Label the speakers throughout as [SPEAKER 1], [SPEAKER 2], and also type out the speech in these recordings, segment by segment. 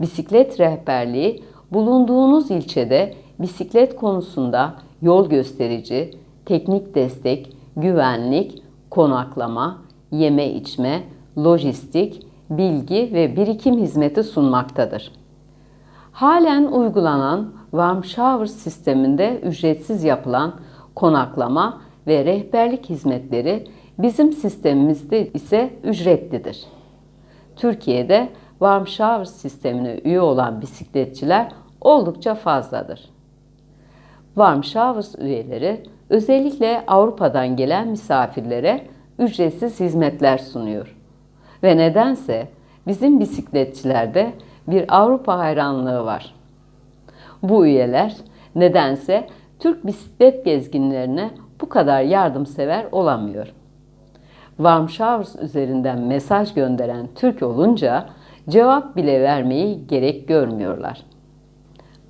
[SPEAKER 1] bisiklet rehberliği bulunduğunuz ilçede bisiklet konusunda yol gösterici, teknik destek, güvenlik, konaklama, yeme içme, lojistik, bilgi ve birikim hizmeti sunmaktadır. Halen uygulanan Warm Shower sisteminde ücretsiz yapılan konaklama ve rehberlik hizmetleri bizim sistemimizde ise ücretlidir. Türkiye'de Warm Shower sistemine üye olan bisikletçiler oldukça fazladır. Warm Showers üyeleri özellikle Avrupa'dan gelen misafirlere ücretsiz hizmetler sunuyor. Ve nedense bizim bisikletçilerde bir Avrupa hayranlığı var. Bu üyeler nedense Türk bisiklet gezginlerine bu kadar yardımsever olamıyor. Warm Showers üzerinden mesaj gönderen Türk olunca cevap bile vermeyi gerek görmüyorlar.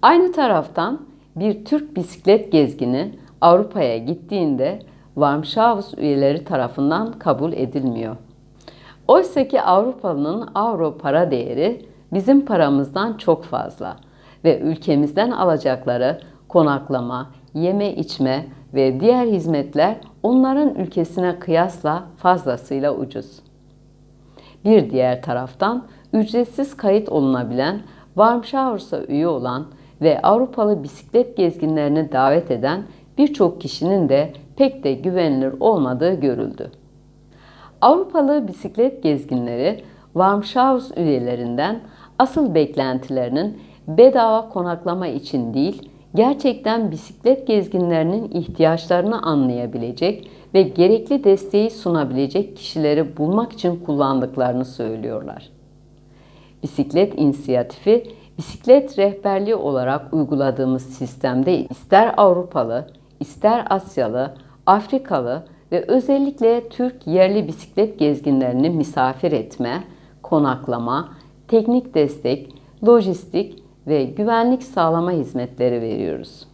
[SPEAKER 1] Aynı taraftan bir Türk bisiklet gezgini Avrupa'ya gittiğinde Showers üyeleri tarafından kabul edilmiyor. Oysa ki Avrupalı'nın avro para değeri bizim paramızdan çok fazla ve ülkemizden alacakları konaklama, yeme içme ve diğer hizmetler onların ülkesine kıyasla fazlasıyla ucuz. Bir diğer taraftan ücretsiz kayıt olunabilen Warm Showers'a üye olan ve Avrupalı bisiklet gezginlerini davet eden birçok kişinin de pek de güvenilir olmadığı görüldü. Avrupalı bisiklet gezginleri Warm Showers üyelerinden asıl beklentilerinin bedava konaklama için değil, gerçekten bisiklet gezginlerinin ihtiyaçlarını anlayabilecek ve gerekli desteği sunabilecek kişileri bulmak için kullandıklarını söylüyorlar. Bisiklet inisiyatifi, bisiklet rehberliği olarak uyguladığımız sistemde ister Avrupalı, ister Asyalı, Afrikalı ve özellikle Türk yerli bisiklet gezginlerini misafir etme, konaklama, teknik destek, lojistik ve güvenlik sağlama hizmetleri veriyoruz.